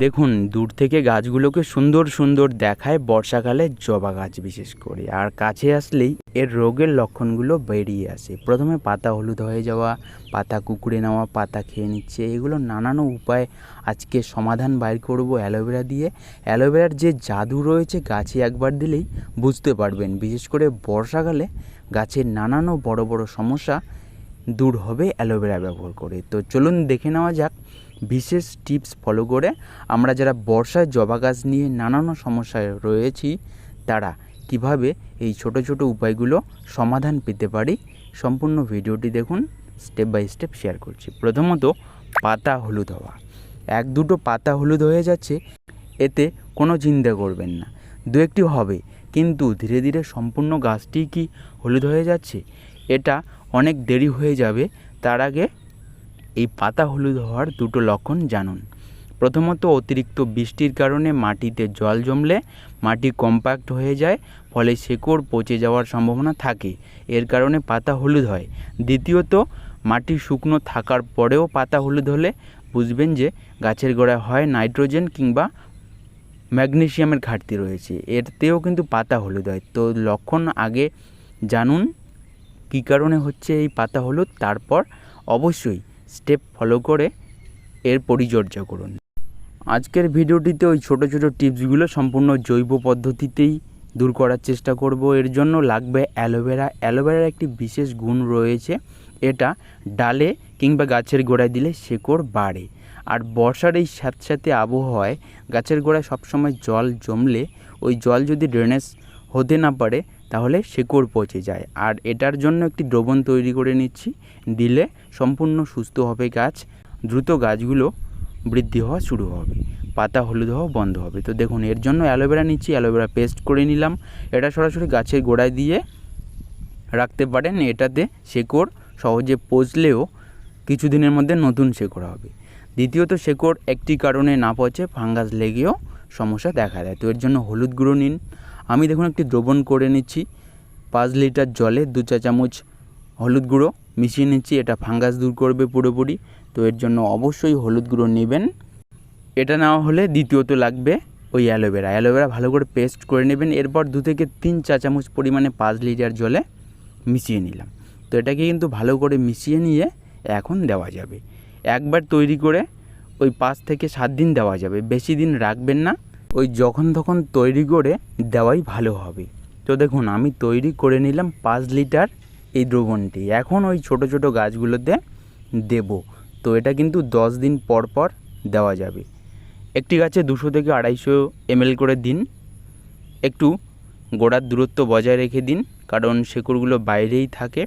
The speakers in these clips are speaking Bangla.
দেখুন, দূর থেকে গাছগুলোকে সুন্দর সুন্দর দেখায় বর্ষাকালে জবা গাছ বিশেষ করে। আর কাছে আসলেই এর রোগের লক্ষণগুলো বেরিয়ে আসে। প্রথমে পাতা হলুদ হয়ে যাওয়া, পাতা কুকুরে নেওয়া, পাতা খেয়ে নিচ্ছে, এগুলো নানান উপায় আজকে সমাধান বাইর করব অ্যালোভেরা দিয়ে। অ্যালোভেরার যে জাদু রয়েছে গাছে একবার দিলেই বুঝতে পারবেন। বিশেষ করে বর্ষাকালে গাছের নানান বড় বড় সমস্যা দূর হবে অ্যালোভেরা ব্যবহার করে। তো চলুন দেখে নেওয়া যাক বিশেষ টিপস ফলো করে আমরা যারা বর্ষায় জবা গাছ নিয়ে নানান সমস্যায় রয়েছি, তারা কীভাবে এই ছোট ছোট উপায়গুলো সমাধান পেতে পারি, সম্পূর্ণ ভিডিওটি দেখুন স্টেপ বাই স্টেপ শেয়ার করছি। প্রথমত, পাতা হলুদ হওয়া। এক দুটো পাতা হলুদ হয়ে যাচ্ছে, এতে কোনো চিন্তা করবেন না। দু একটি হবে, কিন্তু ধীরে ধীরে সম্পূর্ণ গাছটি কি হলুদ হয়ে যাচ্ছে? এটা অনেক দেরি হয়ে যাবে, তার আগে এই পাতা হলুদ হওয়ার দুটো লক্ষণ জানুন। প্রথমত, অতিরিক্ত বৃষ্টির কারণে মাটিতে জল জমলে মাটি কম্প্যাক্ট হয়ে যায়, ফলে শেকড় পচে যাওয়ার সম্ভাবনা থাকে, এর কারণে পাতা হলুদ হয়। দ্বিতীয়ত, মাটি শুকনো থাকার পরেও পাতা হলুদ হলে বুঝবেন যে গাছের গোড়ায় হয় নাইট্রোজেন কিংবা ম্যাগনেসিয়ামের ঘাটতি রয়েছে এরতেও কিন্তু পাতা হলুদ হয়। তো লক্ষণ আগে জানুন, কী কারণে হচ্ছে এই পাতা হলুদ? তারপর অবশ্যই স্টেপ ফলো করে এর পরিচর্যা করুন। আজকের ভিডিওটিতে ওই ছোট ছোট টিপসগুলো সম্পূর্ণ জৈব পদ্ধতিতেই দূর করার চেষ্টা করব। এর জন্য লাগবে অ্যালোভেরা। অ্যালোভেরার একটি বিশেষ গুণ রয়েছে, এটা ডালে কিংবা গাছের গোড়ায় দিলে শেকড় বাড়ে। আর বর্ষার এই স্যাঁতস্যাঁতে আবহাওয়ায় গাছের গোড়ায় সবসময় জল জমলে ওই জল যদি ড্রেনেজ হতে না পারে তাহলে শেকড় পচে যায়। আর এটার জন্য একটি দ্রবণ তৈরি করে নিচ্ছি। দিলে সম্পূর্ণ সুস্থ হবে গাছ, দ্রুত গাছগুলো বৃদ্ধি হওয়া শুরু হবে। পাতা হলুদ হওয়া বন্ধ হবে। তো দেখুন, এর জন্য অ্যালোভেরা নিচ্ছি, অ্যালোভেরা পেস্ট করে নিলাম। এটা সরাসরি গাছের গোড়ায় দিয়ে রাখতে পারেন। এটাতে শেকড় সহজে পচলেও কিছুদিনের মধ্যে নতুন শেকড় হবে। দ্বিতীয়ত, শেকড় একটি কারণে না পচে, ফাঙ্গাস লেগেও সমস্যা দেখা দেয়। তো এর জন্য হলুদ গুঁড়ো নিন। আমি দেখুন একটি দ্রবণ করে নিচ্ছি। পাঁচ লিটার জলে দু চা চামচ হলুদ গুঁড়ো মিশিয়ে নিচ্ছি। এটা ফাঙ্গাস দূর করবে পুরোপুরি। তো এর জন্য অবশ্যই হলুদ গুঁড়ো নেবেন। এটা নেওয়া হলে দ্বিতীয়ত লাগবে ওই অ্যালোভেরা। অ্যালোভেরা ভালো করে পেস্ট করে নেবেন। এরপর দু থেকে তিন চা চামচ পরিমাণে পাঁচ লিটার জলে মিশিয়ে নিলাম। তো এটাকে কিন্তু ভালো করে মিশিয়ে নিয়ে এখন দেওয়া যাবে। একবার তৈরি করে ওই পাঁচ থেকে সাত দিন দেওয়া যাবে। বেশি দিন রাখবেন না। ওই যখন তখন তৈরি করে দেওয়াই ভালো হবে। তো দেখুন, আমি তৈরি করে নিলাম পাঁচ লিটার এই দ্রবণটি। এখন ওই ছোট ছোট গাছগুলোতে দেব। তো এটা কিন্তু দশ দিন পর পর দেওয়া যাবে। একটি গাছে দুশো থেকে আড়াইশো এমএল করে দিন। একটু গোড়ার দূরত্ব বজায় রেখে দিন, কারণ শেকড়গুলো বাইরেই থাকে।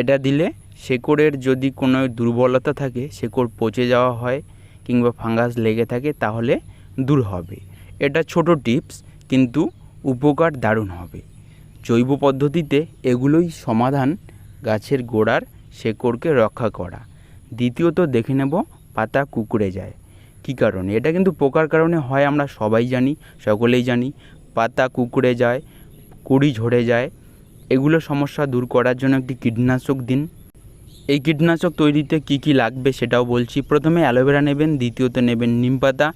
এটা দিলে শেকড়ের যদি কোনো দুর্বলতা থাকে, শেকড় পচে যাওয়া হয় কিংবা ফাঙ্গাস লেগে থাকে, তাহলে দূর হবে। এটা ছোট টিপস, কিন্তু উপকার দারুণ হবে। জৈব পদ্ধতিতে এগুলোই সমাধান গাছের গোড়ার শেকড়কে রক্ষা করা। দ্বিতীয়ত দেখে নেব পাতা কুকুরে যায়। কী কারণে? এটা কিন্তু পোকার কারণে হয়, আমরা সবাই জানি, সকলেই জানি। পাতা কুকুরে যায়, কুড়ি ঝরে যায়। এগুলো সমস্যা দূর করার জন্য একটি কীটনাশক দিন। এই কীটনাশক তৈরিতে কি কি লাগবে সেটাও বলছি। প্রথমে অ্যালোভেরা নেবেন, দ্বিতীয়ত নেবেন নিম পাতা।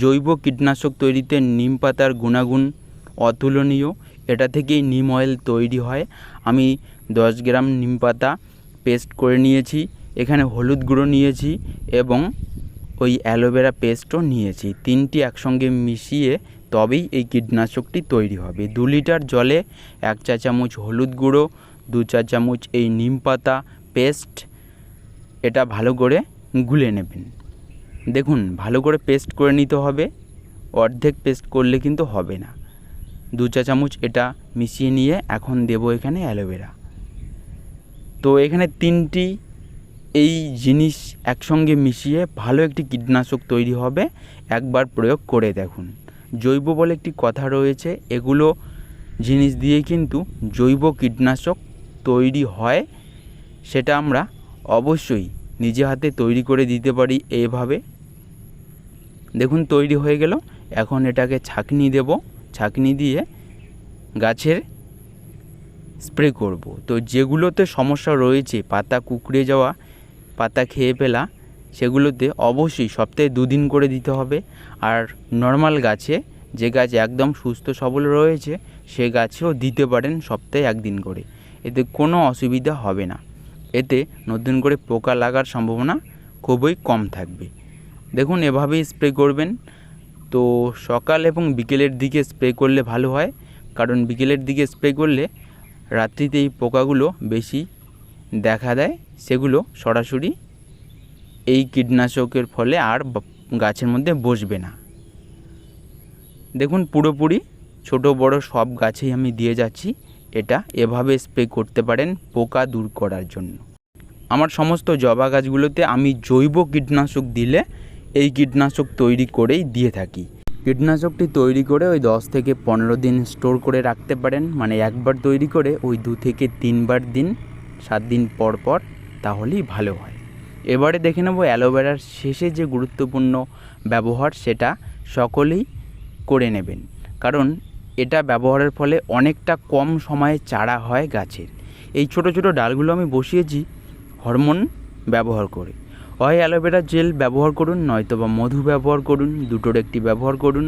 জৈব কীটনাশক তৈরিতে নিম পাতার গুণাগুণ অতুলনীয়। এটা থেকেই নিম অয়েল তৈরি হয়। আমি দশ গ্রাম নিম পাতা পেস্ট করে নিয়েছি, এখানে হলুদ গুঁড়ো নিয়েছি এবং ওই অ্যালোভেরা পেস্টও নিয়েছি। তিনটি একসঙ্গে মিশিয়ে তবেই এই কীটনাশকটি তৈরি হবে। দু লিটার জলে এক চা চামচ হলুদ গুঁড়ো, দু চা চামচ এই নিম পাতা পেস্ট এটা ভালো করে গুলে নেবেন। দেখুন, ভালো করে পেস্ট করে নিতে হবে। অর্ধেক পেস্ট করলে কিন্তু হবে না। দু চা চামচ এটা মিশিয়ে নিয়ে এখন দেব এখানে অ্যালোভেরা। তো এখানে তিনটি এই জিনিস একসঙ্গে মিশিয়ে ভালো একটি কীটনাশক তৈরি হবে। একবার প্রয়োগ করে দেখুন। জৈব বলে একটি কথা রয়েছে। এগুলো জিনিস দিয়ে কিন্তু জৈব কীটনাশক তৈরি হয়। সেটা আমরা অবশ্যই নিজে হাতে তৈরি করে দিতে পারি এভাবে। দেখুন, তৈরি হয়ে গেল। এখন এটাকে ছাঁকনি দেব। ছাঁকনি দিয়ে গাছের স্প্রে করব। তো যেগুলোতে সমস্যা রয়েছে, পাতা কুকড়ে যাওয়া, পাতা খেয়ে ফেলা, সেগুলোতে অবশ্যই সপ্তাহে দুদিন করে দিতে হবে। আর নর্মাল গাছে যে গাছ একদম সুস্থ সবল রয়েছে, সে গাছেও দিতে পারেন সপ্তাহে একদিন করে। এতে কোনো অসুবিধা হবে না। এতে নতুন করে পোকা লাগার সম্ভাবনা খুবই কম থাকবে। দেখুন, এভাবেই স্প্রে করবেন। তো সকাল এবং বিকেলের দিকে স্প্রে করলে ভালো হয়, কারণ বিকেলের দিকে স্প্রে করলে রাত্রিতে এই পোকাগুলো বেশি দেখা দেয়। সেগুলো সরাসরি এই কীটনাশকের ফলে আর গাছের মধ্যে বসবে না। দেখুন, পুরোপুরি ছোট বড় সব গাছেই আমি দিয়ে যাচ্ছি। এটা এভাবে স্প্রে করতে পারেন পোকা দূর করার জন্য। আমার সমস্ত জবা গাছগুলোতে আমি জৈব কীটনাশক দিলে এই কীটনাশক তৈরি করেই দিয়ে থাকি। কীটনাশকটি তৈরি করে ওই দশ থেকে পনেরো দিন স্টোর করে রাখতে পারেন। মানে একবার তৈরি করে ওই দু থেকে তিনবার দিন, সাত দিন পর পর তাহলেই ভালো হয়। এবারে দেখে নেব অ্যালোভেরার শেষে যে গুরুত্বপূর্ণ ব্যবহার সেটা সকলেই করে নেবেন। কারণ এটা ব্যবহারের ফলে অনেকটা কম সময়ে চারা হয় গাছের। এই ছোট ছোট ডালগুলো আমি বসিয়েছি হরমোন ব্যবহার করে। হয় অ্যালোভেরা জেল ব্যবহার করুন নয়তো বা মধু ব্যবহার করুন, দুটোর একটি ব্যবহার করুন,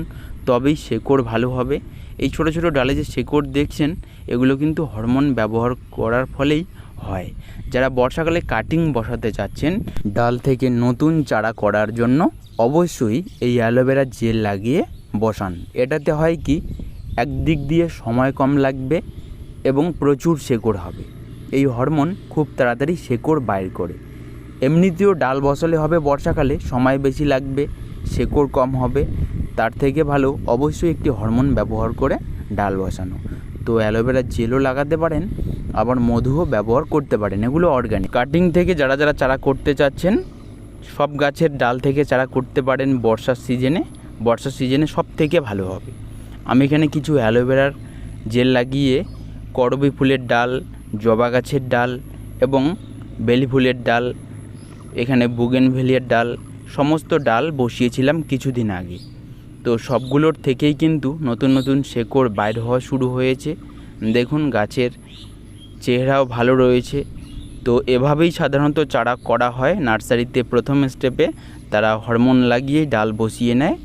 তবেই শেকড় ভালো হবে। এই ছোট ছোট ডালে যে শেকড় দেখছেন, এগুলো কিন্তু হরমোন ব্যবহার করার ফলেই হয়। যারা বর্ষাকালে কাটিং বসাতে চাচ্ছেন, ডাল থেকে নতুন চারা করার জন্য অবশ্যই এই অ্যালোভেরা জেল লাগিয়ে বসান। এটাতে হয় কি একদিক দিয়ে সময় কম লাগবে এবং প্রচুর শেকড় হবে। এই হরমোন খুব তাড়াতাড়ি শেকড় বাইর করে। এমনিতেও ডাল বসালে হবে বর্ষাকালে, সময় বেশি লাগবে, শেকড় কম হবে। তার থেকে ভালো অবশ্যই একটি হরমোন ব্যবহার করে ডাল বসানো। তো অ্যালোভেরা জেলও লাগাতে পারেন, আবার মধুও ব্যবহার করতে পারেন। এগুলো অর্গানিক কাটিং থেকে যারা যারা চারা করতে চাচ্ছেন, সব গাছের ডাল থেকে চারা করতে পারেন বর্ষার সিজনে বর্ষার সিজনে সব থেকে ভালো হবে। আমি এখানে কিছু অ্যালোভেরার জেল লাগিয়ে করবি ফুলের ডাল, জবা গাছের ডাল এবং বেলি ফুলের ডাল, এখানে বুগেনভেলিয়ার ডাল, সমস্ত ডাল বসিয়েছিলাম কিছুদিন আগে। তো সবগুলোর থেকেই কিন্তু নতুন নতুন শেকড় বাইর হওয়া শুরু হয়েছে। দেখুন, গাছের চেহারাও ভালো রয়েছে। তো এভাবেই সাধারণত চারা করা হয়। নার্সারিতে প্রথম স্টেপে তারা হরমোন লাগিয়ে ডাল বসিয়ে নেয়।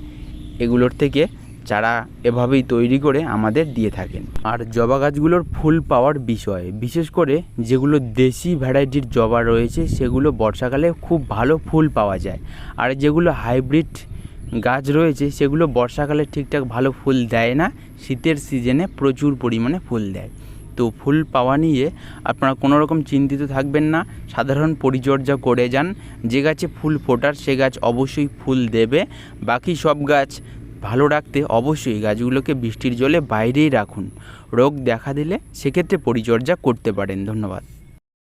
এগুলোর থেকে চারা এভাবেই তৈরি করে আমাদের দিয়ে থাকেন। আর জবা গাছগুলোর ফুল পাওয়ার বিষয়, বিশেষ করে যেগুলো দেশি ভ্যারাইটির জবা রয়েছে, সেগুলো বর্ষাকালে খুব ভালো ফুল পাওয়া যায়। আর যেগুলো হাইব্রিড গাছ রয়েছে, সেগুলো বর্ষাকালে ঠিকঠাক ভালো ফুল দেয় না, শীতের সিজনে প্রচুর পরিমাণে ফুল দেয়। তো ফুল পাওয়া নিয়ে আপনারা কোনো রকম চিন্তিত থাকবেন না, সাধারণ পরিচর্যা করে যান। যে গাছে ফুল ফোটার, সে গাছ অবশ্যই ফুল দেবে। বাকি সব গাছ ভালো রাখতে অবশ্যই গাছগুলোকে বৃষ্টির জলে বাইরেই রাখুন। রোগ দেখা দিলে সেক্ষেত্রে পরিচর্যা করতে পারেন। ধন্যবাদ।